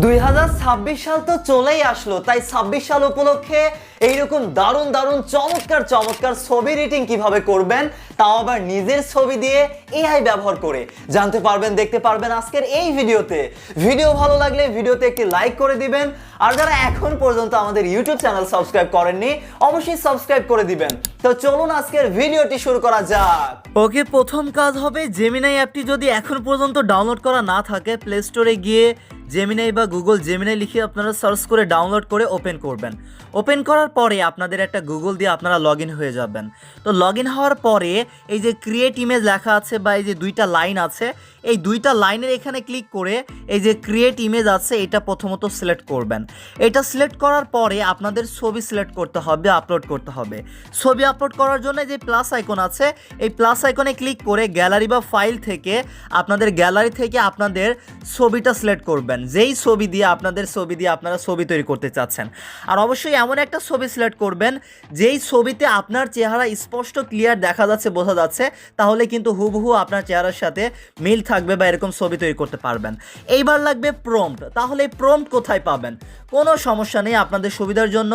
দুই হাজার ছাব্বিশ সাল তো চলেই আসলো, তাই ছাব্বিশ সাল উপলক্ষে এইরকম দারুণ দারুণ, চমৎকার চমৎকার ছবি রিটিং কীভাবে করবেন, তাও আবার নিজের ছবি দিয়ে এআই ব্যবহার করে। জানতে পারবেন, দেখতে পারবেন আজকের এই ভিডিওতে। ভিডিও ভালো লাগলে ভিডিওতে একটি লাইক করে দিবেন, আর যারা এখন পর্যন্ত আমাদের ইউটিউব চ্যানেল সাবস্ক্রাইব করেননি, অবশ্যই সাবস্ক্রাইব করে দিবেন। তো চলুন আজকের ভিডিওটি শুরু করা যাক। ওকে, প্রথম কাজ হবে জেমিনাই অ্যাপটি যদি এখন পর্যন্ত ডাউনলোড করা না থাকে প্লে স্টোরে গিয়ে জেমিনাই বা গুগল জেমিনাই লিখে আপনারা সার্চ করে ডাউনলোড করে ওপেন করবেন। ওপেন করার পরে আপনাদের একটা গুগল দিয়ে আপনারা লগ হয়ে যাবেন। তো লগ হওয়ার পরে এই যে ক্রিয়েট ইমেজ লেখা আছে বা এই যে দুইটা লাইন আছে, এই দুইটা লাইনের এখানে ক্লিক করে এই যে ক্রিয়েট ইমেজ আছে, এটা প্রথমত সিলেক্ট করবেন। এটা সিলেক্ট করার পরে আপনাদের ছবি সিলেক্ট করতে হবে আপলোড করতে হবে। ছবি আপলোড করার জন্য যে প্লাস আইকন আছে, এই প্লাস আইকনে ক্লিক করে গ্যালারি বা ফাইল থেকে আপনাদের গ্যালারি থেকে আপনাদের ছবিটা সিলেক্ট করবেন। যেই ছবি দিয়ে আপনাদের ছবি দিয়ে আপনারা ছবি তৈরি করতে চাচ্ছেন। আর অবশ্যই এমন একটা ছবি সিলেক্ট করবেন, যেই ছবিতে আপনার চেহারা স্পষ্ট, ক্লিয়ার দেখা যাচ্ছে, বোঝা যাচ্ছে, তাহলে কিন্তু হুবহু আপনার চেহারার সাথে মিল থাকবে বা এরকম ছবি তৈরি করতে পারবেন। এইবার লাগবে প্রম্পট তাহলে প্রম্পট কোথায় পাবেন? কোনো সমস্যা নেই আপনাদের সুবিধার জন্য।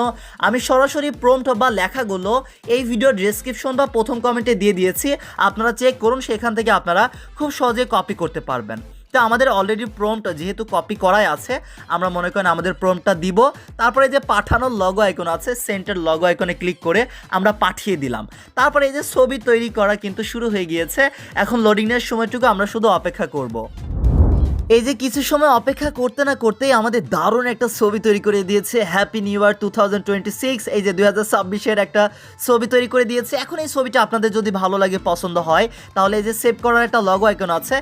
আমি সরাসরি প্রম্পট বা লেখাগুলো এই ভিডিওর ডেসক্রিপশন বা প্রথম কমেন্টে দিয়ে দিয়েছি। আপনারা চেক করুন, সেখান থেকে আপনারা খুব সহজে কপি করতে পারবেন। তো আমাদের অলরেডি প্রম্পট যেহেতু কপি করাই আছে, আমরা মনে করেন আমাদের প্রম্পটটা দিব। তারপরে যে পাঠানোর লগো আইকন আছে সেন্টার লগো আইকনে ক্লিক করে আমরা পাঠিয়ে দিলাম। তারপরে এই যে ছবি তৈরি করা কিন্তু শুরু হয়ে গিয়েছে। এখন লোডিংয়ের সময়টুকু আমরা শুধু অপেক্ষা করব। এই যে কিছু সময় অপেক্ষা করতে না করতেই আমাদের দারুণ একটা ছবি তৈরি করে দিয়েছে হ্যাপি নিউ ইয়ার টু এই যে দুই হাজার একটা ছবি তৈরি করে দিয়েছে। এখন এই ছবিটা আপনাদের যদি ভালো লাগে, পছন্দ হয়, তাহলে এই যে সেভ করার একটা লগো আইকন আছে,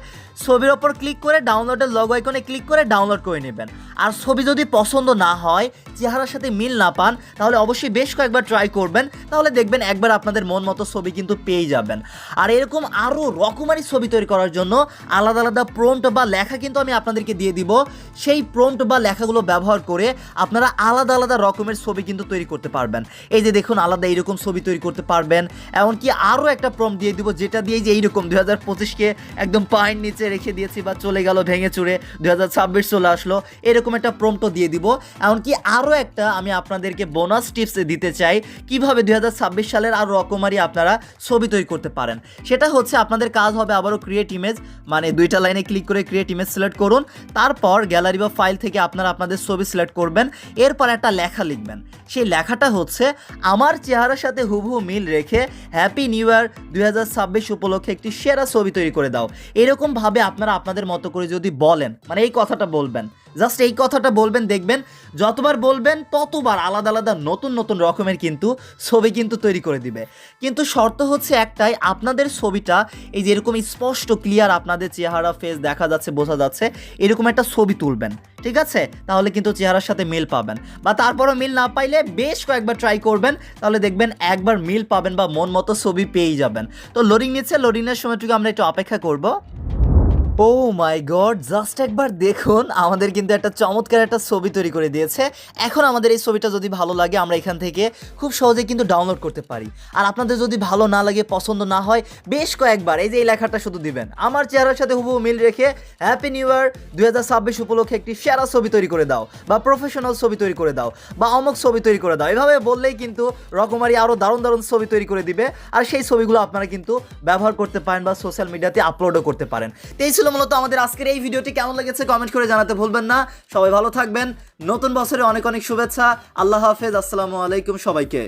ছবির ওপর ক্লিক করে ডাউনলোডের লগ আইকনে ক্লিক করে ডাউনলোড করে নেবেন। আর ছবি যদি পছন্দ না হয়, চেহারার সাথে মিল না পান, তাহলে অবশ্যই বেশ কয়েকবার ট্রাই করবেন, তাহলে দেখবেন একবার আপনাদের মন মতো ছবি কিন্তু পেয়ে যাবেন। আর এরকম আরও রকমারি ছবি তৈরি করার জন্য আলাদা আলাদা প্রম্পট বা লেখা কিন্তু আমি আপনাদেরকে দিয়ে দিব। সেই প্রম্পট বা লেখাগুলো ব্যবহার করে আপনারা আলাদা আলাদা রকমের ছবি কিন্তু তৈরি করতে পারবেন। এই যে দেখুন, আলাদা এইরকম ছবি তৈরি করতে পারবেন। এমনকি আরও একটা প্রম্পট দিয়ে দিব, যেটা দিয়ে যে এইরকম দুই হাজার পঁচিশকে একদম পায়ের নিচে রেখে দিয়েছি বা চলে গেল ভেঙে চুরে দুই হাজার ছাব্বিশ চলে আসলো, এরকম একটা প্রম্পটও দিয়ে দিব। এমনকি আরও একটা আমি আপনাদেরকে বোনাস টিপস দিতে চাই, কীভাবে দুই হাজার ছাব্বিশ সালের আরও রকমারি আপনারা ছবি তৈরি করতে পারেন। সেটা হচ্ছে আপনাদের কাজ হবে আবারও ক্রিয়েট ইমেজ মানে দুইটা লাইনে ক্লিক করে ক্রিয়েট ইমেজ সিলেক্ট করুন, তারপর গ্যালারি বা ফাইল থেকে আপনারা আপনাদের ছবি সিলেক্ট করবেন, এরপর একটা লেখা লিখবেন। সেই লেখাটা হচ্ছে, আমার চেহারার সাথে হুবহু মিল রেখে হ্যাপি নিউ ইয়ার দুই হাজার ছাব্বিশ উপলক্ষে একটি সেরা ছবি তৈরি করে দাও। এরকমভাবে আপনারা আপনাদের মতো করে যদি বলেন মানে এই কথাটা বলবেন জাস্ট এই কথাটা বলবেন, দেখবেন, যতবার বলবেন, ততবার আলাদা আলাদা নতুন নতুন রকমের কিন্তু ছবি কিন্তু তৈরি করে দিবে। কিন্তু শর্ত হচ্ছে একটাই, আপনাদের ছবিটা, এই যে এরকম স্পষ্ট ক্লিয়ার আপনাদের চেহারা ফেস দেখা যাচ্ছে, বোঝা যাচ্ছে, এরকম একটা ছবি তুলবেন, ঠিক আছে? তাহলে কিন্তু চেহারার সাথে মিল পাবেন। বা তারপরও মিল না পাইলে বেশ কয়েকবার ট্রাই করবেন, তাহলে দেখবেন একবার মিল পাবেন বা মন মতো ছবি পেয়েই যাবেন। তো লোডিং নিচ্ছে লোডিংয়ের সময়টুকু আমরা একটু অপেক্ষা করব। ও মাই গড জাস্ট একবার দেখুন, আমাদের কিন্তু একটা চমৎকার একটা ছবি তৈরি করে দিয়েছে। এখন আমাদের এই ছবিটা যদি ভালো লাগে, আমরা এখান থেকে খুব সহজে কিন্তু ডাউনলোড করতে পারি। আর আপনাদের যদি ভালো না লাগে, পছন্দ না হয়, বেশ কয়েকবার, এই যে এই লেখাটা শুধু দিবেন। আমার চেহারার সাথে হুবহু মিল রেখে হ্যাপি নিউ ইয়ার উপলক্ষে একটি সেরা ছবি তৈরি করে দাও, বা প্রফেশনাল ছবি তৈরি করে দাও, বা অমুক ছবি তৈরি করে দাও। এভাবে বললেই কিন্তু রকমারি আরও দারুণ দারুণ ছবি তৈরি করে দিবে, আর সেই ছবিগুলো আপনারা কিন্তু ব্যবহার করতে পারেন বা সোশ্যাল মিডিয়াতে আপলোডও করতে পারেন। তো ছিল মূলত আমাদের আজকের এই ভিডিওটি। কেমন লেগেছে কমেন্ট করে জানাতে ভুলবেন না। সবাই ভালো থাকবেন। নতুন বছরে অনেক অনেক শুভেচ্ছা। আল্লাহ হাফেজ। আসসালামু আলাইকুম সবাইকে।